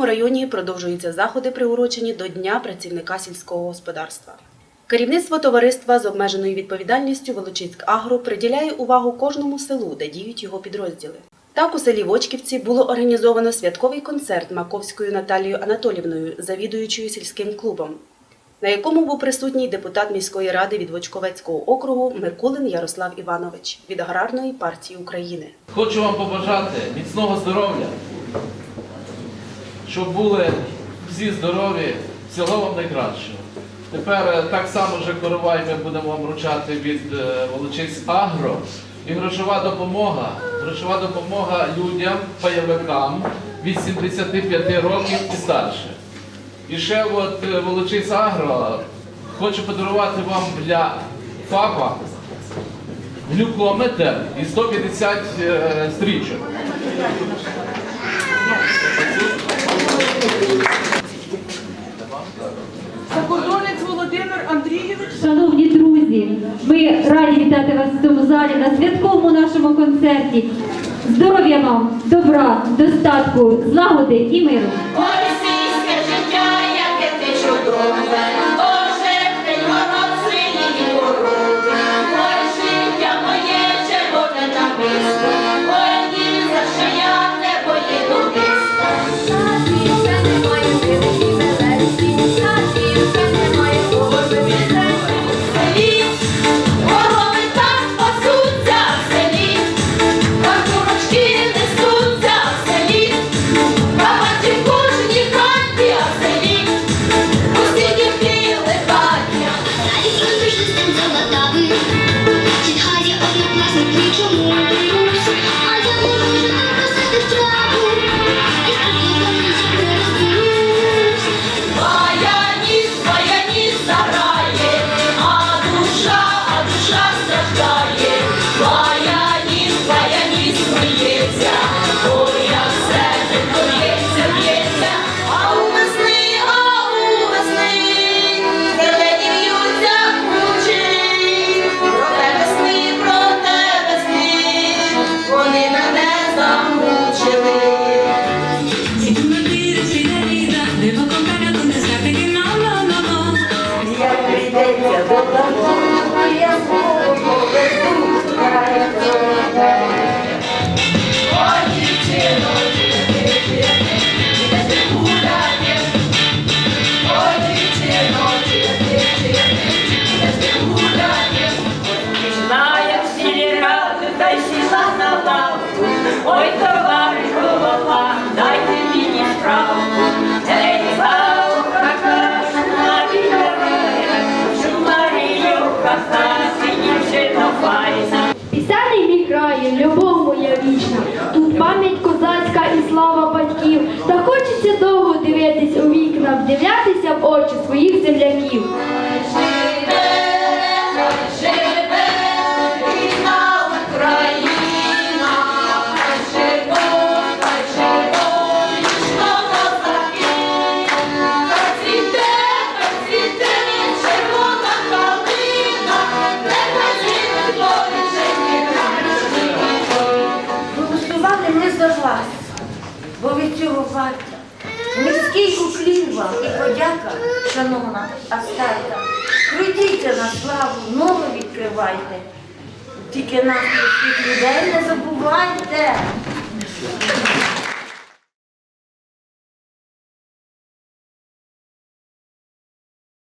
Волочиському районі продовжуються заходи, приурочені до Дня працівника сільського господарства. Керівництво товариства з обмеженою відповідальністю Волочиськ Агро приділяє увагу кожному селу, де діють його підрозділи. Так у селі Вочківці було організовано святковий концерт Маковською Наталією Анатолівною, завідуючою сільським клубом, на якому був присутній депутат міської ради від Вочковецького округу Микулин Ярослав Іванович від Аграрної партії України. Хочу вам побажати міцного здоров'я, щоб були всі здорові, всього вам найкращого. Тепер е, так само вже коровай ми будемо вам вручати від е, Волочиськ Агро. І грошова допомога, грошова допомога людям, пайовикам від 75 років і старше. І ще от е, Волочиськ Агро хочу подарувати вам для ФАПа глюкометр і 150 е, стрічок. Ми раді вітати вас в цьому залі на святковому нашому концерті. Здоров'я вам, добра, достатку, злагоди і миру. Голосували за вас, бо від цього варта. Низький уклін вам і подяка, шановна Астарта. Крутіться на славу, нове відкривайте. Тільки нас, людей, не забувайте.